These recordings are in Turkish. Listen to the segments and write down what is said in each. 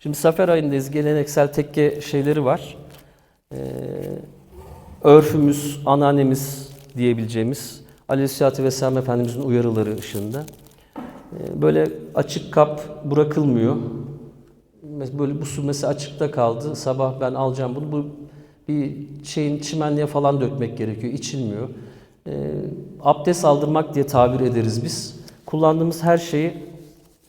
Şimdi Safer ayındayız. Geleneksel tekke şeyleri var. Ee, örfümüz, anneannemiz diyebileceğimiz Aleyhisselatü Vesselam Efendimizin uyarıları ışığında. Ee, böyle açık kap bırakılmıyor. Böyle bu su mesela açıkta kaldı. Sabah ben alacağım bunu. Bu bir şeyin çimenliğe falan dökmek gerekiyor. İçilmiyor. Ee, abdest aldırmak diye tabir ederiz biz. Kullandığımız her şeyi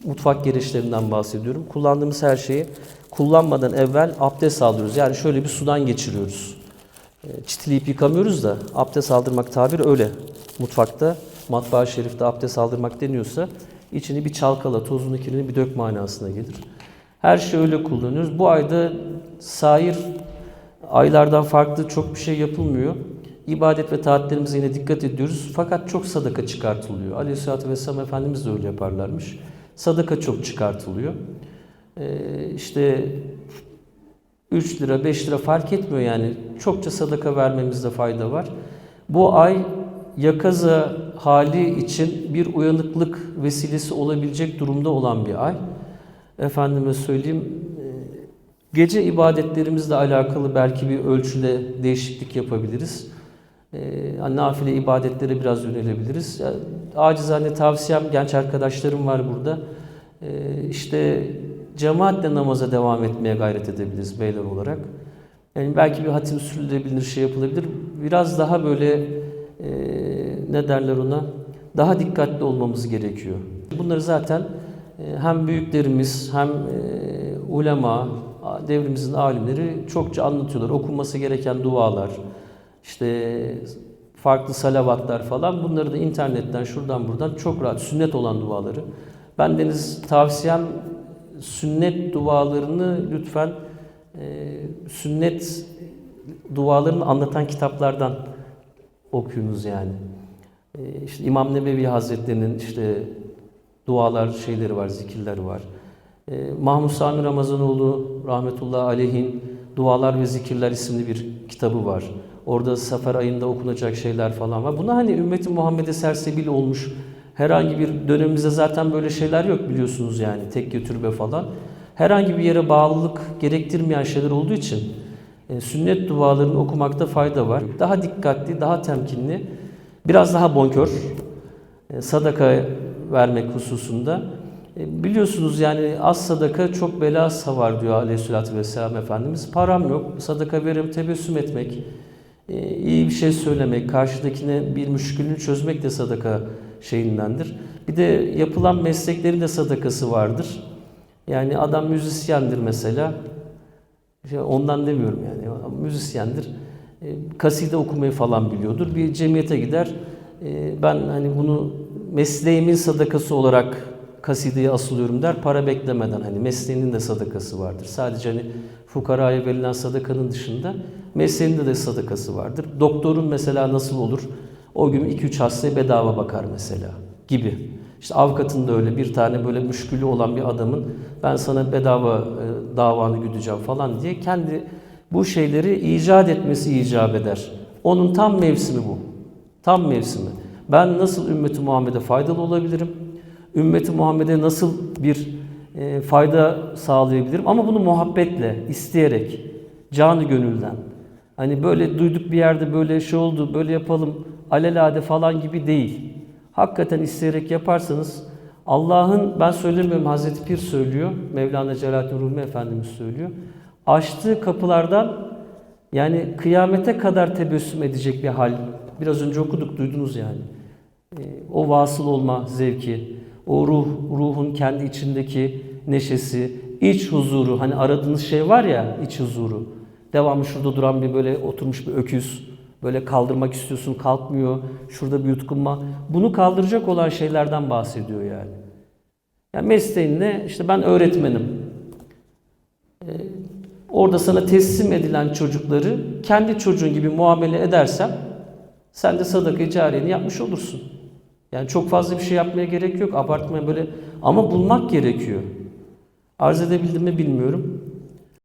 mutfak gereçlerinden bahsediyorum. Kullandığımız her şeyi kullanmadan evvel abdest aldırıyoruz. Yani şöyle bir sudan geçiriyoruz. E, Çitileyip yıkamıyoruz da abdest aldırmak tabir öyle. Mutfakta, matbaa şerifte abdest aldırmak deniyorsa içini bir çalkala, tozunu kirini bir dök manasına gelir. Her şeyi öyle kullanıyoruz. Bu ayda sair aylardan farklı çok bir şey yapılmıyor. İbadet ve taatlerimize yine dikkat ediyoruz. Fakat çok sadaka çıkartılıyor. Aleyhisselatü Vesselam Efendimiz de öyle yaparlarmış. Sadaka çok çıkartılıyor. Ee, işte 3 lira 5 lira fark etmiyor yani. Çokça sadaka vermemizde fayda var. Bu ay yakaza hali için bir uyanıklık vesilesi olabilecek durumda olan bir ay. Efendime söyleyeyim e, gece ibadetlerimizle alakalı belki bir ölçüde değişiklik yapabiliriz. E, nafile ibadetlere biraz yönelebiliriz. Ya, Acizane tavsiyem genç arkadaşlarım var burada. E, işte cemaatle namaza devam etmeye gayret edebiliriz beyler olarak. Yani belki bir hatim sürülebilir, şey yapılabilir. Biraz daha böyle e, ne derler ona? Daha dikkatli olmamız gerekiyor. Bunları zaten e, hem büyüklerimiz hem e, ulema, devrimizin alimleri çokça anlatıyorlar. Okunması gereken dualar, işte farklı salavatlar falan bunları da internetten şuradan buradan çok rahat sünnet olan duaları. Bendeniz tavsiyem sünnet dualarını lütfen e, sünnet dualarını anlatan kitaplardan okuyunuz yani. E, işte İmam Nebevi Hazretleri'nin işte dualar şeyleri var, zikirleri var. E, Mahmud Sami Ramazanoğlu rahmetullahi aleyhin Dualar ve Zikirler isimli bir kitabı var. Orada sefer ayında okunacak şeyler falan var. Buna hani ümmeti Muhammed'e sersebil olmuş herhangi bir dönemimizde zaten böyle şeyler yok biliyorsunuz yani tekke türbe falan. Herhangi bir yere bağlılık gerektirmeyen şeyler olduğu için e, sünnet dualarını okumakta fayda var. Daha dikkatli, daha temkinli, biraz daha bonkör e, sadaka vermek hususunda. E, Biliyorsunuz yani az sadaka çok bela savar diyor aleyhissalatü vesselam Efendimiz. Param yok, sadaka veririm, tebessüm etmek, iyi bir şey söylemek, karşıdakine bir müşkülünü çözmek de sadaka şeyindendir. Bir de yapılan mesleklerin de sadakası vardır. Yani adam müzisyendir mesela. Şey, Ondan demiyorum yani. Müzisyendir. E, Kaside okumayı falan biliyordur. Bir cemiyete gider. E, Ben hani bunu mesleğimin sadakası olarak kasideye asılıyorum der. Para beklemeden hani mesleğinin de sadakası vardır. Sadece hani fukaraya verilen sadakanın dışında mesleğinde de sadakası vardır. Doktorun mesela nasıl olur? O gün 2-3 hastaya bedava bakar mesela gibi. İşte avukatın da öyle bir tane böyle müşkülü olan bir adamın ben sana bedava e, davanı güdeceğim falan diye kendi bu şeyleri icat etmesi icap eder. Onun tam mevsimi bu. Tam mevsimi. Ben nasıl ümmeti Muhammed'e faydalı olabilirim? Ümmeti Muhammed'e nasıl bir e, fayda sağlayabilirim? Ama bunu muhabbetle, isteyerek, canı gönülden. Hani böyle duyduk bir yerde böyle şey oldu, böyle yapalım, alelade falan gibi değil. Hakikaten isteyerek yaparsanız Allah'ın, ben söylemiyorum Hazreti Pir söylüyor, Mevlana Celaleddin Rumi Efendimiz söylüyor. Açtığı kapılardan yani kıyamete kadar tebessüm edecek bir hal. Biraz önce okuduk, duydunuz yani. Ee, O vasıl olma zevki, o ruh, ruhun kendi içindeki neşesi, iç huzuru, hani aradığınız şey var ya iç huzuru. Devamlı şurada duran bir böyle oturmuş bir öküz, böyle kaldırmak istiyorsun kalkmıyor, şurada bir yutkunma. Bunu kaldıracak olan şeylerden bahsediyor yani. Yani mesleğin ne? İşte ben öğretmenim. Ee, orada sana teslim edilen çocukları kendi çocuğun gibi muamele edersen sen de sadaka cariyeni yapmış olursun. Yani çok fazla bir şey yapmaya gerek yok. Abartmaya böyle ama bulmak gerekiyor. Arz edebildim mi bilmiyorum.